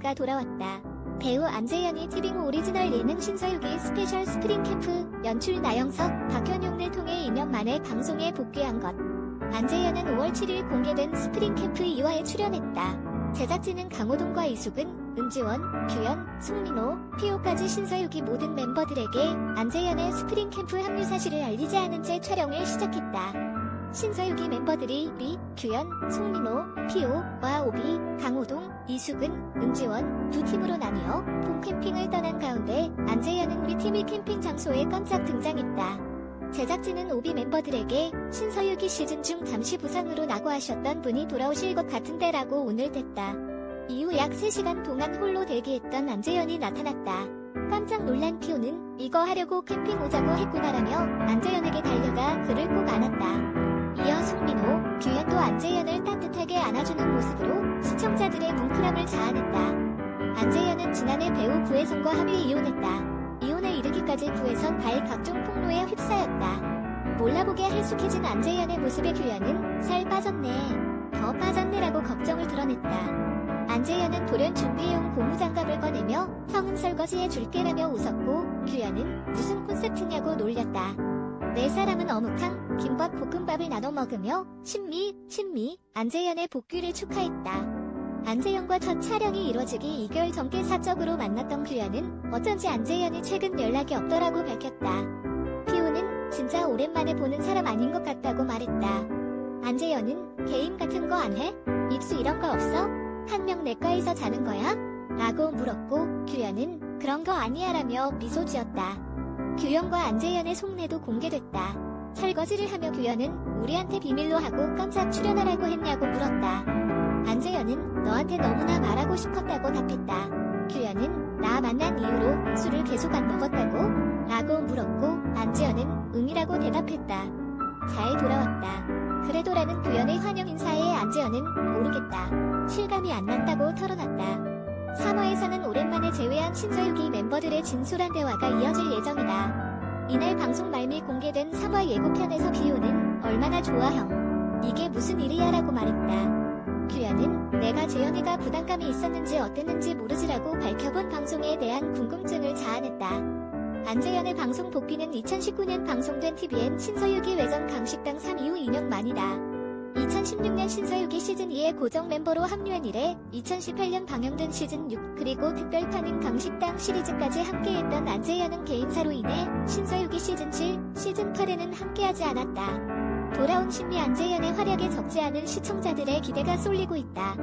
신서유기가 돌아왔다. 배우 안재현이 티빙 오리지널 예능 신서유기 스페셜 스프링 캠프 연출 나영석, 박현용을 통해 2년 만에 방송에 복귀한 것. 안재현은 5월 7일 공개된 스프링 캠프 2화에 출연했다. 제작진은 강호동과 이수근, 은지원, 규현, 송민호, 피오까지 신서유기 모든 멤버들에게 안재현의 스프링 캠프 합류 사실을 알리지 않은 채 촬영을 시작했다. 신서유기 멤버들이 리, 규현, 송민호, 피오 와 오비, 강호동, 이수근, 은지원 두 팀으로 나뉘어 봄 캠핑을 떠난 가운데 안재현은 우리 팀의 캠핑 장소에 깜짝 등장했다. 제작진은 오비 멤버들에게 신서유기 시즌 중 잠시 부상으로 낙오하셨던 분이 돌아오실 것 같은데라고 오늘 댔다. 이후 약 3시간 동안 홀로 대기했던 안재현이 나타났다. 깜짝 놀란 피오는 이거 하려고 캠핑 오자고 했구나라며 안재현에게 달려가 그를 꼭 안았다. 송민호, 규현도 안재현을 따뜻하게 안아주는 모습으로 시청자들의 뭉클함을 자아냈다. 안재현은 지난해 배우 구혜성과 합의 이혼했다. 이혼에 이르기까지 구혜성 발 각종 폭로에 휩싸였다. 몰라보게 할숙해진 안재현의 모습에 규현은 살 빠졌네. 더 빠졌네라고 걱정을 드러냈다. 안재현은 돌연 준비해온 고무장갑을 꺼내며 형은 설거지해 줄게라며 웃었고 규현은 무슨 콘셉트냐고 놀렸다. 네 사람은 어묵탕, 김밥, 볶음밥을 나눠 먹으며 신미, 신미, 안재현의 복귀를 축하했다. 안재현과 첫 촬영이 이뤄지기 2개월 전께 사적으로 만났던 규현은 어쩐지 안재현이 최근 연락이 없더라고 밝혔다. 피오는 진짜 오랜만에 보는 사람 아닌 것 같다고 말했다. 안재현은 게임 같은 거 안 해? 입수 이런 거 없어? 한 명 내과에서 자는 거야? 라고 물었고 규현은 그런 거 아니야 라며 미소 지었다. 규현과 안재현의 속내도 공개됐다. 설거지를 하며 규현은 우리한테 비밀로 하고 깜짝 출연하라고 했냐고 물었다. 안재현은 너한테 너무나 말하고 싶었다고 답했다. 규현은 나 만난 이후로 술을 계속 안 먹었다고? 라고 물었고 안재현은 응이라고 대답했다. 잘 돌아왔다. 그래도라는 규현의 환영 인사에 안재현은 모르겠다. 실감이 안 난다고 털어놨다. 3화에서는 오랜만에 제외한 신서유기 멤버들의 진솔한 대화가 이어질 예정이다. 이날 방송 말미 공개된 3화 예고편에서 비오는 얼마나 좋아 형. 이게 무슨 일이야 라고 말했다. 규현은 내가 재현이가 부담감이 있었는지 어땠는지 모르지라고 밝혀본 방송에 대한 궁금증을 자아냈다. 안재현의 방송 복귀는 2019년 방송된 TVN 신서유기 외전 강식당 3 이후 2년 만이다. 2016년 신서유기 시즌2의 고정 멤버로 합류한 이래 2018년 방영된 시즌6 그리고 특별판인 강식당 시리즈까지 함께했던 안재현은 개인사로 인해 신서유기 시즌7, 시즌8에는 함께하지 않았다. 돌아온 신미 안재현의 활약에 적지 않은 시청자들의 기대가 쏠리고 있다.